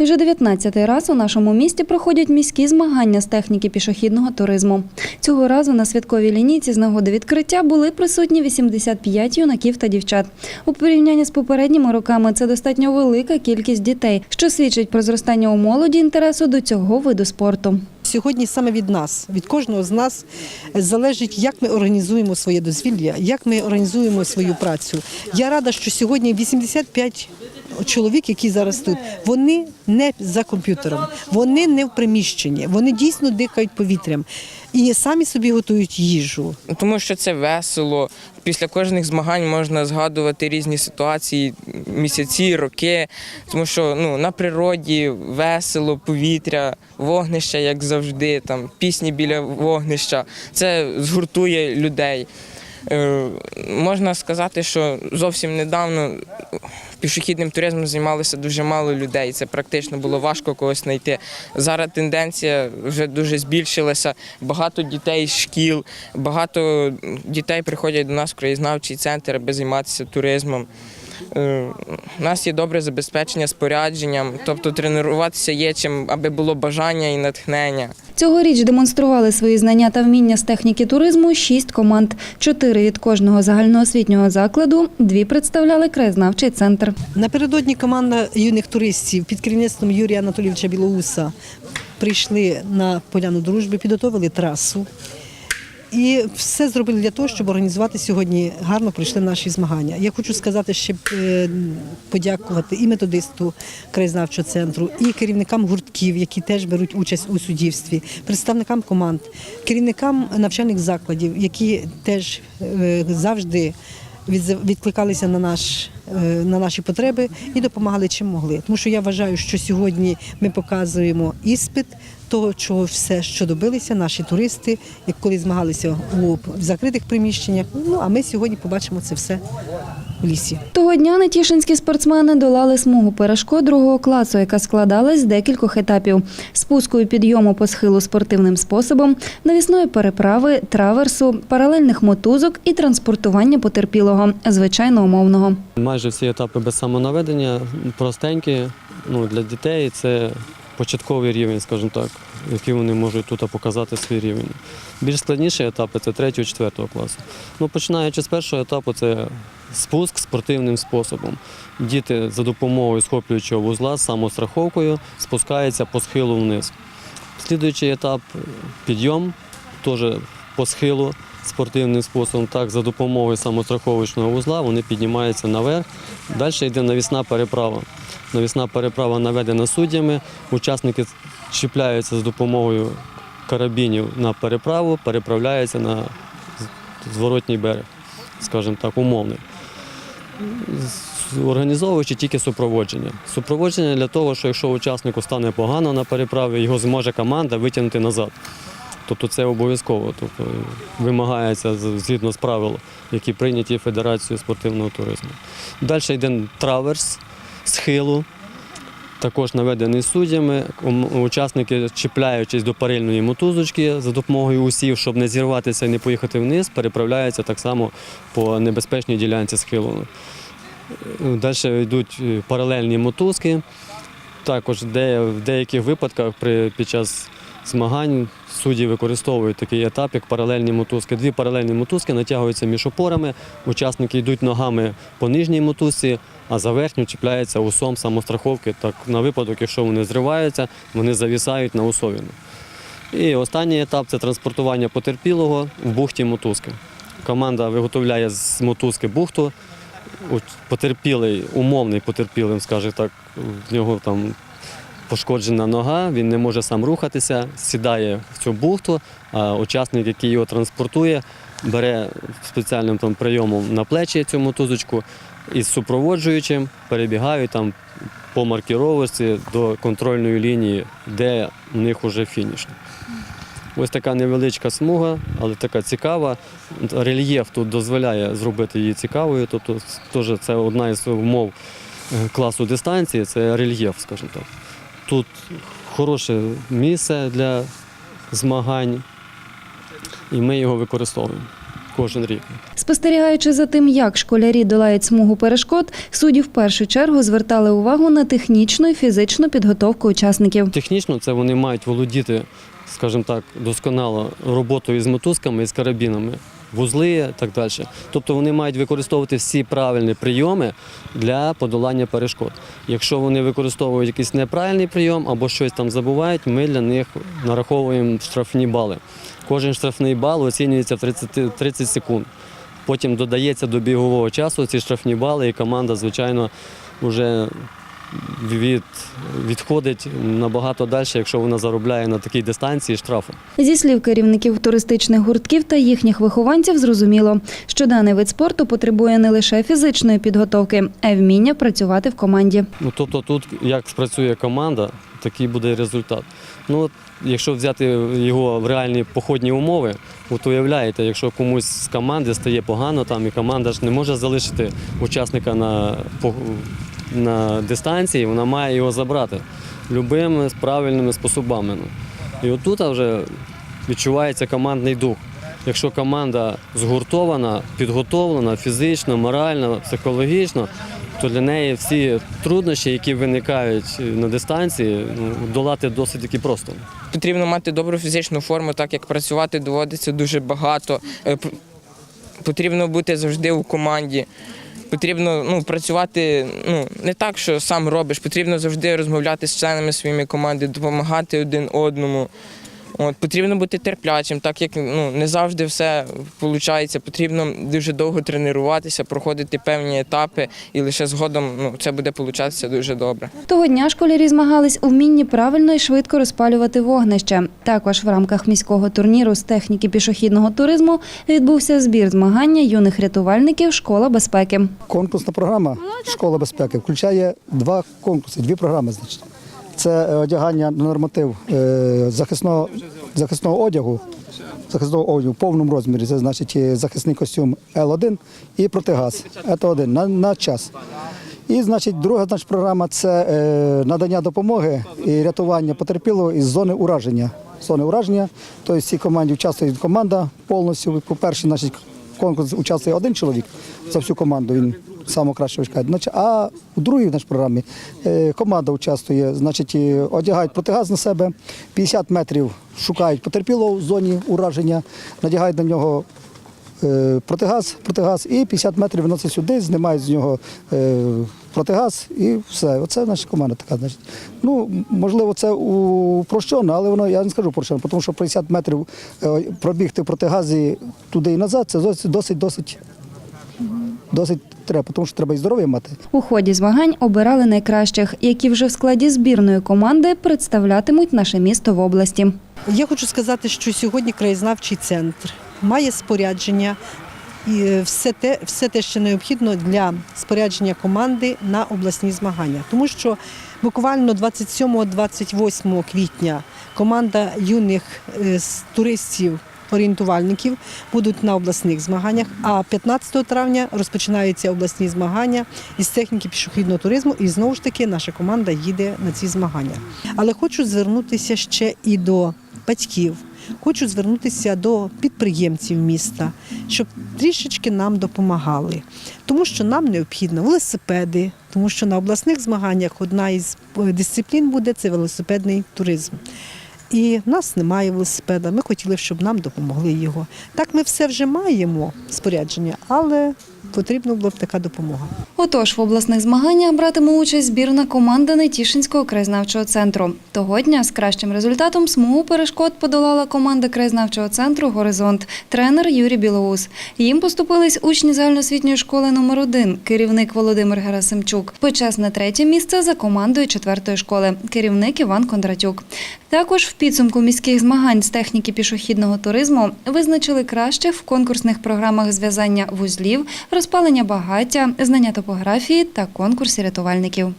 Вже 19-й раз у нашому місті проходять міські змагання з техніки пішохідного туризму. Цього разу на святковій лінійці з нагоди відкриття були присутні 85 юнаків та дівчат. У порівнянні з попередніми роками це достатньо велика кількість дітей, що свідчить про зростання у молоді інтересу до цього виду спорту. Сьогодні саме від нас, від кожного з нас залежить, як ми організуємо своє дозвілля, як ми організуємо свою працю. Я рада, що сьогодні 85 чоловік, які зараз тут, вони не за комп'ютером, вони не в приміщенні, вони дійсно дихають повітрям і самі собі готують їжу. Тому що це весело. Після кожних змагань можна згадувати різні ситуації, місяці, роки. Тому що ну, на природі весело, повітря, вогнища, як завжди, там, пісні біля вогнища. Це згуртує людей. Е, можна сказати, що зовсім недавно пішохідним туризмом займалося дуже мало людей. Це практично було важко когось знайти. Зараз тенденція вже дуже збільшилася. Багато дітей з шкіл, багато дітей приходять до нас в краєзнавчий центр, аби займатися туризмом. Е, У нас є добре забезпечення спорядженням, тобто тренуватися є чим, аби було бажання і натхнення. Цьогоріч демонстрували свої знання та вміння з техніки туризму шість команд. Чотири від кожного загальноосвітнього закладу, дві представляли краєзнавчий центр. Напередодні команда юних туристів під керівництвом Юрія Анатолійовича Білоуса прийшли на поляну дружби, підготовили трасу. І все зробили для того, щоб організувати сьогодні гарно пройшли наші змагання. Я хочу сказати, щоб е, подякувати і методисту краєзнавчого центру, і керівникам гуртків, які теж беруть участь у суддівстві, представникам команд, керівникам навчальних закладів, які теж е, завжди відкликалися на наш. е, На наші потреби і допомагали чим могли. Тому що я вважаю, що сьогодні ми показуємо іспит того, чого все, що добилися наші туристи, як коли змагалися у закритих приміщеннях. Ну а ми сьогодні побачимо це все в лісі. Того дня нетішинські спортсмени долали смугу перешкод другого класу, яка складалась з декількох етапів: спуску і підйому по схилу спортивним способом, навісної переправи, траверсу, паралельних мотузок і транспортування потерпілого, звичайно умовного. Майже всі етапи без самонаведення простенькі. Ну, для дітей це початковий рівень, скажімо так, який вони можуть тут показати свій рівень. Більш складніші етапи це 3-4 класу. Ну, починаючи з першого етапу, це спуск спортивним способом. Діти за допомогою схоплюючого вузла з самостраховкою спускаються по схилу вниз. Слідуючий етап підйом, теж по схилу спортивним способом. Так, за допомогою самостраховочного вузла вони піднімаються наверх. Далі йде навісна переправа. Навісна переправа наведена суддями. Учасники чіпляються з допомогою карабінів на переправу, переправляються на зворотній берег, скажімо так, умовний. Організовуючи тільки супроводження. Супроводження для того, що якщо учаснику стане погано на переправі, його зможе команда витягнути назад. Тобто це обов'язково. Тобто вимагається згідно з правил, які прийняті Федерацією спортивного туризму. Далі йде траверс схилу, також наведений суддями. Учасники, чіпляючись до парильної мотузочки за допомогою усів, щоб не зірватися і не поїхати вниз, переправляються так само по небезпечній ділянці схилу. Далі йдуть е, паралельні мотузки. Також в деяких випадках під час змагань судді використовують такий етап, як паралельні мотузки. Дві паралельні мотузки натягуються між опорами, учасники йдуть ногами по нижній мотузці, а за верхню чіпляється усом самостраховки. Так, на випадок, якщо вони зриваються, вони завісають на усовіну. І останній етап це транспортування потерпілого в бухті мотузки. Команда виготовляє з мотузки бухту. Потерпілий, умовний потерпілим, скажімо так, в нього там пошкоджена нога, він не може сам рухатися, сідає в цю бухту, а учасник, який його транспортує, бере спеціальним там прийомом на плечі цю мотузочку і з супроводжуючим перебігають там по маркіровості до контрольної лінії, де у них вже фініш. Ось така невеличка смуга, але така цікава. Рельєф тут дозволяє зробити її цікавою. Тобто теж це одна із умов е, класу дистанції, це рельєф, скажімо так. Тут хороше місце для змагань, і ми його використовуємо. кожен рік. Спостерігаючи за тим, як школярі долають смугу перешкод, судді в першу чергу звертали увагу на технічну і фізичну підготовку учасників. Технічно це вони мають володіти, скажімо так, досконало роботою з мотузками і з карабінами, вузли і так далі. Тобто вони мають використовувати всі правильні прийоми для подолання перешкод. Якщо вони використовують якийсь неправильний прийом або щось там забувають, ми для них нараховуємо штрафні бали. Кожен штрафний бал оцінюється в 30, 30 секунд. Потім додається до бігового часу ці штрафні бали, і команда, звичайно, вже від, відходить набагато далі, якщо вона заробляє на такій дистанції штрафи. Зі слів керівників туристичних гуртків та їхніх вихованців, зрозуміло, що даний вид спорту потребує не лише фізичної підготовки, а й вміння працювати в команді. Ну, тобто тут як спрацює команда, такий буде результат. Ну, от, якщо взяти його в реальні походні умови, от уявляєте, якщо комусь з команди стає погано, там і команда ж не може залишити учасника на, на дистанції, вона має його забрати любими правильними способами. Ну. І отут вже відчувається командний дух. Якщо команда згуртована, підготовлена фізично, морально, психологічно, то для неї всі труднощі, які виникають на дистанції, ну, долати досить таки просто. Потрібно мати добру фізичну форму, так як працювати доводиться дуже багато. Е, Потрібно бути завжди у команді. Потрібно ну, працювати ну, не так, що сам робиш, потрібно завжди розмовляти з членами своєї команди, допомагати один одному. От, потрібно бути терплячим, так як ну, не завжди все виходить. Потрібно дуже довго тренуватися, проходити певні етапи, і лише згодом ну, це буде получатися дуже добре. Того дня школярі змагались у вмінні правильно і швидко розпалювати вогнище. Також в рамках міського турніру з техніки пішохідного туризму відбувся збір змагання юних рятувальників Школа безпеки. Конкурсна програма Школа безпеки включає два конкурси, дві програми. Значить. Це е, одягання на норматив е, захисного, захисного одягу, захисного одягу в повному розмірі. Це значить е, захисний костюм Л1 і протигаз. Це один на, на час. І значить, друга значить, програма це е, надання допомоги і рятування потерпілого із зони ураження. Зони ураження, тобто в цій команді участвує команда повністю. По-перше, значить, конкурс участвує один чоловік за всю команду. Він саме краще вишкає. А у другій в нашій програмі е, команда участвує, значить, одягають протигаз на себе, 50 метрів шукають потерпілого в зоні ураження, надягають на нього протигаз, протигаз і 50 метрів виносять сюди, знімають з нього е, протигаз і все. Оце наша команда така. Значить. Ну, можливо, це упрощено, але воно я не скажу упрощено, тому що 50 метрів е, пробігти в протигазі туди і назад, це досить досить досить. Досить треба, тому що треба і здоров'я мати. У ході змагань обирали найкращих, які вже в складі збірної команди представлятимуть наше місто в області. Я хочу сказати, що сьогодні краєзнавчий центр має спорядження і все те, все те, що необхідно для спорядження команди на обласні змагання. Тому що буквально 27-28 квітня команда юних е, туристів. Орієнтувальників будуть на обласних змаганнях, а 15 травня розпочинаються обласні змагання із техніки пішохідного туризму, і знову ж таки наша команда їде на ці змагання. Але хочу звернутися ще і до батьків. Хочу звернутися до підприємців міста, щоб трішечки нам допомагали, тому що нам необхідно велосипеди, тому що на обласних змаганнях одна із е, дисциплін буде це велосипедний туризм. І в нас немає велосипеда. Ми хотіли, щоб нам допомогли його. Так, ми все вже маємо спорядження, але потрібна була б така допомога. Отож, в обласних змаганнях братиме участь збірна команда Нетішинського краєзнавчого центру. Того дня з кращим результатом смугу перешкод подолала команда краєзнавчого центру Горизонт, тренер Юрій Білоус. Їм поступились учні загальноосвітньої школи номер 1 керівник Володимир Герасимчук. Почесне третє місце за командою четвертої школи, керівник Іван Кондратюк. Також в підсумку міських змагань з техніки пішохідного туризму визначили кращих в конкурсних програмах зв'язання вузлів, розпалення багаття, знання топографії та конкурсі рятувальників.